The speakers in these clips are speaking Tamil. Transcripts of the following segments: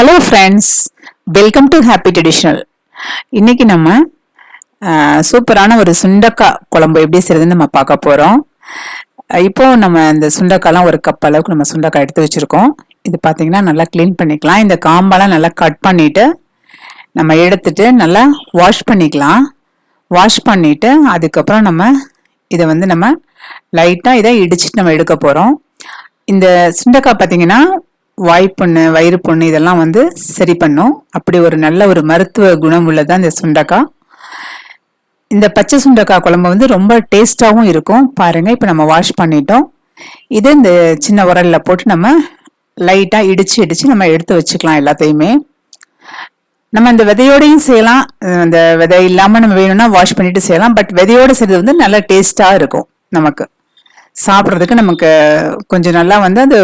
Hello friends welcome to happy traditional இன்னைக்கு நம்ம சூப்பரான ஒரு சுண்டக்காய் குழம்பு எப்படி செய்யறதுன்னு நம்ம பார்க்க போகிறோம் இப்போ நம்ம இந்த சுண்டக்காய்லாம் ஒரு கப் அளவுக்கு நம்ம சுண்டக்காய் எடுத்து வச்சுருக்கோம். இது பார்த்தீங்கன்னா நல்லா க்ளீன் பண்ணிக்கலாம். இந்த காம்பெல்லாம் நல்லா கட் பண்ணிவிட்டு நம்ம எடுத்துட்டு நல்லா வாஷ் பண்ணிக்கலாம். வாஷ் பண்ணிவிட்டு அதுக்கப்புறம் நம்ம இதை வந்து நம்ம லைட்டாக இதை இடிச்சிட்டு நம்ம எடுக்க போகிறோம் இந்த சுண்டக்காய் பார்த்தீங்கன்னா வாய்ப்புண்ணு வயிறு புண்ணு இதெல்லாம் வந்து சரி பண்ணும். அப்படி ஒரு நல்ல ஒரு மருத்துவ குணம் உள்ளதான் இந்த சுண்டக்காய் இந்த பச்சை சுண்டக்காய் குழம்பு வந்து ரொம்ப டேஸ்டாகவும் இருக்கும். பாருங்க இப்போ நம்ம வாஷ் பண்ணிட்டோம். இது இந்த சின்ன உரல்ல போட்டு நம்ம லைட்டாக இடிச்சு இடிச்சு நம்ம எடுத்து வச்சுக்கலாம் எல்லாத்தையுமே. நம்ம இந்த விதையோடையும் செய்யலாம். அந்த விதை இல்லாமல் நம்ம வேணும்னா வாஷ் பண்ணிட்டு செய்யலாம். பட் விதையோட செய்யறது வந்து நல்ல டேஸ்டாக இருக்கும் நமக்கு. சாப்பிட்றதுக்கு நமக்கு கொஞ்சம் நல்லா வந்து அது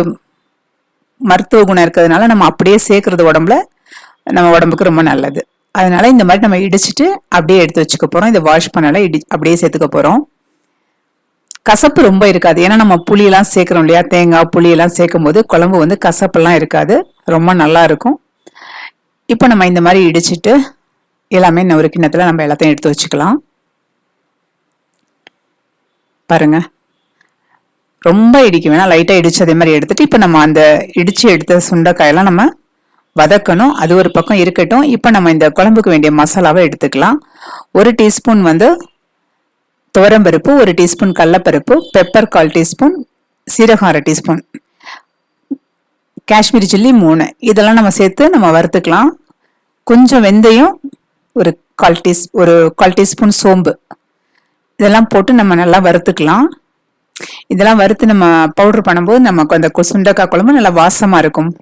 மருத்துவ குணம் இருக்கிறதுனால நம்ம அப்படியே சேர்க்கறது உடம்புல நம்ம உடம்புக்கு ரொம்ப நல்லது. அதனால இந்த மாதிரி நம்ம இடிச்சிட்டு அப்படியே எடுத்து வச்சுக்க போகிறோம் இதை வாஷ் பண்ணால இடி அப்படியே சேர்த்துக்க போகிறோம் கசப்பு ரொம்ப இருக்காது. ஏன்னா நம்ம புளியெல்லாம் சேர்க்குறோம் இல்லையா? தேங்காய் புளியெல்லாம் சேர்க்கும் போது குழம்பு வந்து கசப்பெல்லாம் இருக்காது. ரொம்ப நல்லா இருக்கும். இப்போ நம்ம இந்த மாதிரி இடிச்சிட்டு எல்லாமே இன்னும் ஒரு கிண்ணத்தில் நம்ம எல்லாத்தையும் எடுத்து வச்சுக்கலாம். பாருங்கள் ரொம்ப இடிக்க வேணாம் லைட்டாக இடிச்சு அதே மாதிரி எடுத்துட்டு இப்போ நம்ம அந்த இடித்து எடுத்த சுண்டைக்காயெல்லாம் நம்ம வதக்கணும். அது ஒரு பக்கம் இருக்கட்டும். இப்போ நம்ம இந்த குழம்புக்கு வேண்டிய மசாலாவை எடுத்துக்கலாம். ஒரு டீஸ்பூன் வந்து துவரம்பருப்பு ஒரு டீஸ்பூன் கடலப்பருப்பு பெப்பர் கால் டீஸ்பூன் சீரகம் அரை டீஸ்பூன் காஷ்மீரி சில்லி மூணு. இதெல்லாம் நம்ம சேர்த்து நம்ம வறுத்துக்கலாம். கொஞ்சம் வெந்தயம் ஒரு கால் டீஸ் ஒரு கால் டீஸ்பூன் சோம்பு. இதெல்லாம் போட்டு நம்ம நல்லா வறுத்துக்கலாம். இதெல்லாம் வறுத்து நம்ம பவுடர் பண்ணும்போது நமக்கு அந்த கு- குழம்பு நல்லா வாசமா இருக்கும்.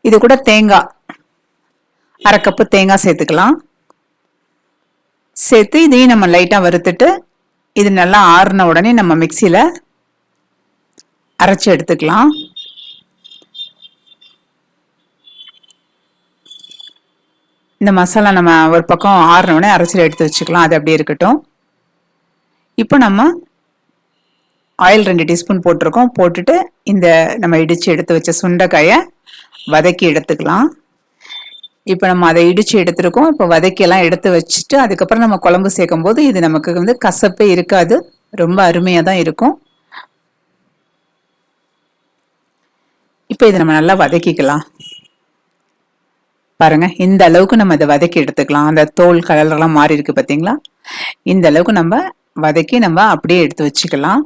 இது கூட தேங்காய். அரை கப்பு தேங்காய் சேர்த்துக்கலாம். சேர்த்து இதையும் நம்ம லைட்டா வறுத்துட்டு இது நல்லா ஆறுன உடனே நம்ம மிக்சியில் அரைச்சு எடுத்துக்கலாம். இந்த மசாலா நம்ம ஒரு பக்கம் ஆறுன உடனே அரைச்சி எடுத்து வச்சுக்கலாம். அது அப்படியே இருக்கட்டும். இப்போ நம்ம ஆயில் ரெண்டு டீஸ்பூன் போட்டிருக்கோம். போட்டுட்டு இந்த நம்ம இடித்து எடுத்து வச்ச சுண்டைக்காயை வதக்கி எடுத்துக்கலாம். இப்போ நம்ம அதை இடித்து எடுத்துருக்கோம். இப்போ வதக்கியெல்லாம் எடுத்து வச்சுட்டு அதுக்கப்புறம் நம்ம குழம்பு சேர்க்கும் போது இது நமக்கு வந்து கசப்பே இருக்காது. ரொம்ப அருமையாக தான் இருக்கும். இப்போ இதை நம்ம நல்லா வதக்கிக்கலாம். பாருங்க இந்த அளவுக்கு நம்ம இதை வதக்கி எடுத்துக்கலாம். அந்த தோல் கலர்லாம் மாறி இருக்கு பார்த்தீங்களா? இந்த அளவுக்கு நம்ம வதக்கி நம்ம அப்படியே எடுத்து வச்சுக்கலாம்.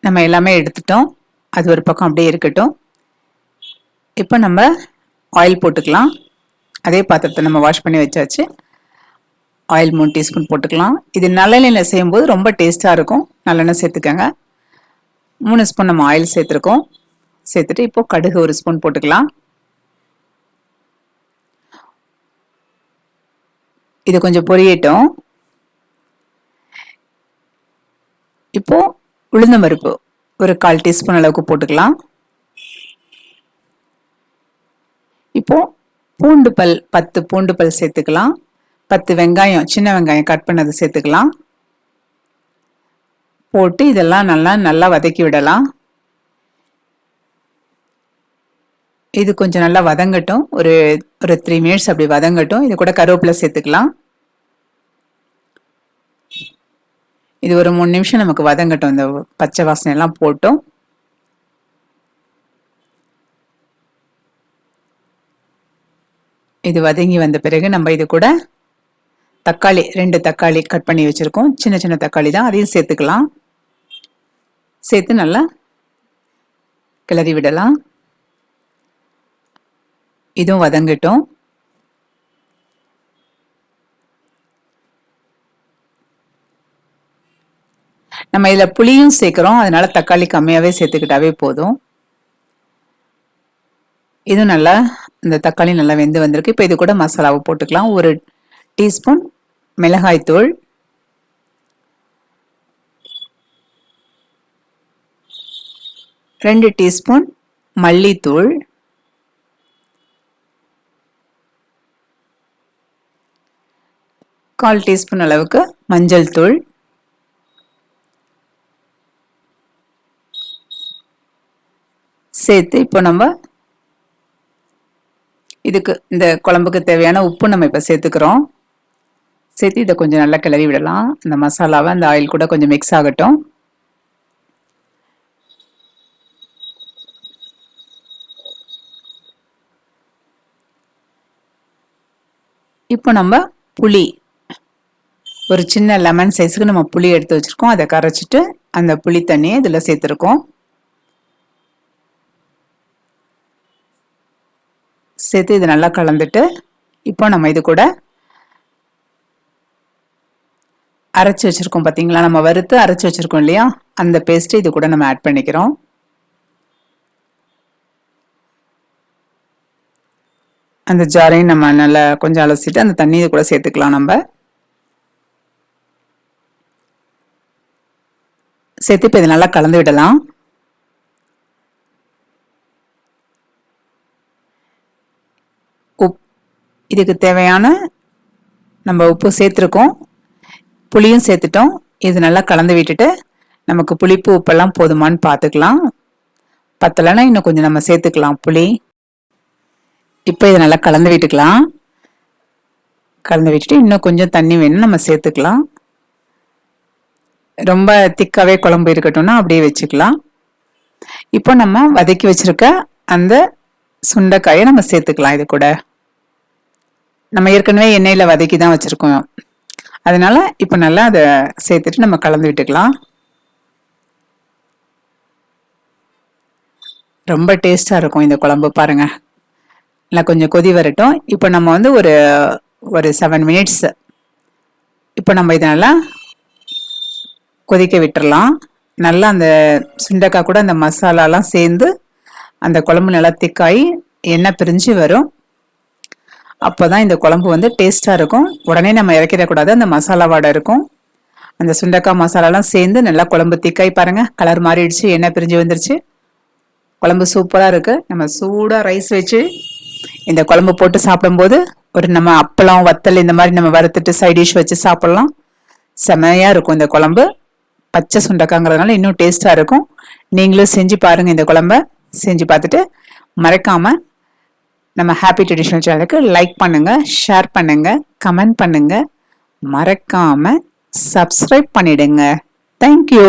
நம்ம எல்லாமே எடுத்துட்டோம். அது ஒரு பக்கம் அப்படியே இருக்கட்டும். இப்போ நம்ம ஆயில் போட்டுக்கலாம். அதே பாத்திரத்தை நம்ம வாஷ் பண்ணி வச்சாச்சு. ஆயில் மூணு டீஸ்பூன் போட்டுக்கலாம். இது நல்லெண்ணெயில் செய்யும்போது ரொம்ப டேஸ்ட்டாக இருக்கும். நல்லெண்ணெய் சேர்த்துக்கோங்க. மூணு ஸ்பூன் நம்ம ஆயில் சேர்த்துருக்கோம். சேர்த்துட்டு இப்போ கடுகு ஒரு ஸ்பூன் போட்டுக்கலாம். இது கொஞ்சம் பொரியட்டும். இப்போ உளுந்த பருப்பு ஒரு கால் டீஸ்பூன் அளவுக்கு போட்டுக்கலாம். இப்போ பூண்டு பல் பத்து பூண்டு பல் சேர்த்துக்கலாம். பத்து வெங்காயம் சின்ன வெங்காயம் கட் பண்ணது சேர்த்துக்கலாம். போட்டு இதெல்லாம் நல்லா நல்லா வதக்கி விடலாம். இது கொஞ்சம் நல்லா வதங்கட்டும். ஒரு ஒரு த்ரீ மினிட்ஸ் அப்படி வதங்கட்டும். இது கூட கருவேப்பிலை சேர்த்துக்கலாம். இது ஒரு மூணு நிமிஷம் நமக்கு வதங்கட்டும். இந்த பச்சை வாசனை எல்லாம் போட்டும். இது வதங்கி வந்த பிறகு நம்ம இது கூட தக்காளி ரெண்டு தக்காளி கட் பண்ணி வச்சிருக்கோம். சின்ன சின்ன தக்காளி தான். அதையும் சேர்த்துக்கலாம். சேர்த்து நல்லா கிளறி விடலாம். இதுவும் வதங்கட்டும். நம்ம இதில் புளியும் சேர்க்குறோம். அதனால தக்காளி கம்மியாகவே சேர்த்துக்கிட்டாவே போதும். இதுவும் நல்லா இந்த தக்காளி நல்லா வெந்து வந்திருக்கு. இப்போ இது கூட மசாலாவை போட்டுக்கலாம். ஒரு டீஸ்பூன் மிளகாய்த்தூள் ரெண்டு டீஸ்பூன் மல்லித்தூள். கால் டீஸ்பூன் அளவுக்கு மஞ்சள் தூள். சேர்த்து இப்போ நம்ம இதுக்கு இந்த குழம்புக்கு தேவையான உப்பு நம்ம இப்போ சேர்த்துக்கிறோம். சேர்த்து இதை கொஞ்சம் நல்லா கிளறி விடலாம். இந்த மசாலாவை அந்த ஆயில் கூட கொஞ்சம் மிக்ஸ் ஆகட்டும். இப்போ நம்ம புளி ஒரு சின்ன லெமன் சைஸுக்கு நம்ம புளி எடுத்து வச்சுருக்கோம். அதை கரைச்சிட்டு அந்த புளி தண்ணியை இதில் சேர்த்துருக்கோம். சேர்த்து இது நல்லா கலந்துட்டு இப்போ நம்ம இது கூட அரைச்சி வச்சுருக்கோம் பார்த்தீங்களா நம்ம வறுத்து அரைச்சி வச்சுருக்கோம் இல்லையா? அந்த பேஸ்ட்டு இது கூட நம்ம ஆட் பண்ணிக்கிறோம். அந்த ஜாரையும் நம்ம நல்லா கொஞ்சம் அலசிட்டு அந்த தண்ணியை கூட சேர்த்துக்கலாம் நம்ம. சேர்த்து இப்போ இது நல்லா கலந்து விடலாம். உப் இதுக்கு தேவையான நம்ம உப்பு சேர்த்துருக்கோம். புளியும் சேர்த்துட்டோம். இது நல்லா கலந்து விட்டுட்டு நமக்கு புளிப்பு உப்பெல்லாம் போதுமான்னு பார்த்துக்கலாம் பத்தலைன்னா இன்னும் கொஞ்சம் நம்ம சேர்த்துக்கலாம் புளி. இப்போ இதை நல்லா கலந்து விட்டுக்கலாம். கலந்து விட்டுட்டு இன்னும் கொஞ்சம் தண்ணி வேணும் நம்ம சேர்த்துக்கலாம். ரொம்ப திக்காவே குழம்பு இருக்கட்டும்னா அப்படியே வச்சுக்கலாம். இப்போ நம்ம வதக்கி வச்சிருக்க அந்த சுண்டைக்காயை நம்ம சேர்த்துக்கலாம் இது கூட. நம்ம ஏற்கனவே எண்ணெயில் வதக்கி தான் வச்சுருக்கோம். அதனால இப்போ நல்லா அதை சேர்த்துட்டு நம்ம கலந்து விட்டுக்கலாம். ரொம்ப டேஸ்டாக இருக்கும் இந்த குழம்பு பாருங்கள் நல்லா கொஞ்சம் கொதி வரட்டும். இப்போ நம்ம வந்து ஒரு ஒரு செவன் மினிட்ஸ் இப்போ நம்ம இதை நல்லா கொதிக்க விட்டுறலாம். நல்லா அந்த சுண்டக்காய் கூட அந்த மசாலாலாம் சேர்ந்து அந்த குழம்பு நல்லா திக்காகி எண்ணெய் பிரிஞ்சு வரும். அப்போ தான் இந்த குழம்பு வந்து டேஸ்ட்டாக இருக்கும். உடனே நம்ம இறக்கிடக்கூடாது. அந்த மசாலா வாடை இருக்கும். அந்த சுண்டக்காய் மசாலாலாம் சேர்ந்து நல்லா குழம்பு திக்காய் பாருங்கள் கலர் மாறிடுச்சு எண்ணெய் பிரிஞ்சு வந்துருச்சு. குழம்பு சூப்பராக இருக்குது நம்ம சூடாக ரைஸ் வச்சு இந்த குழம்பு போட்டு சாப்பிடும்போது ஒரு நம்ம அப்பளம் வத்தல் இந்த மாதிரி நம்ம வறுத்துட்டு சைட் டிஷ் வச்சு சாப்பிட்லாம். செமையாக இருக்கும் இந்த குழம்பு. பச்சை சுண்டக்காங்கிறதுனால இன்னும் டேஸ்ட்டாக இருக்கும். நீங்களும் செஞ்சு பாருங்கள் இந்த குழம்ப. செஞ்சு பார்த்துட்டு மறக்காமல் நம்ம ஹாப்பி ட்ரெடிஷ்னல் சேனலுக்கு லைக் பண்ணுங்கள் ஷேர் பண்ணுங்கள் கமெண்ட் பண்ணுங்கள் மறக்காமல் சப்ஸ்கிரைப் பண்ணிடுங்க. தேங்க்யூ